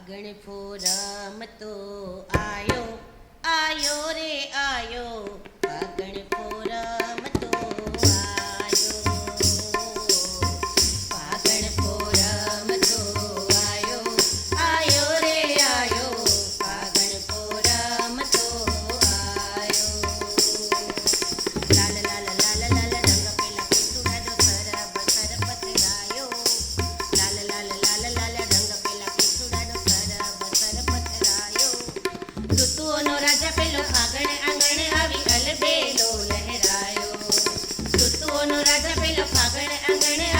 ફાગણ ફોરમ તો આયો આયો રે આયો. સુતુઓનો રાજા પેલો આંગણ આંગણ આવી અલબેલો લહેરાયો. સુતુઓનો રાજા પેલો આંગણ આંગણ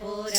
पूर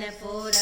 மணப்போர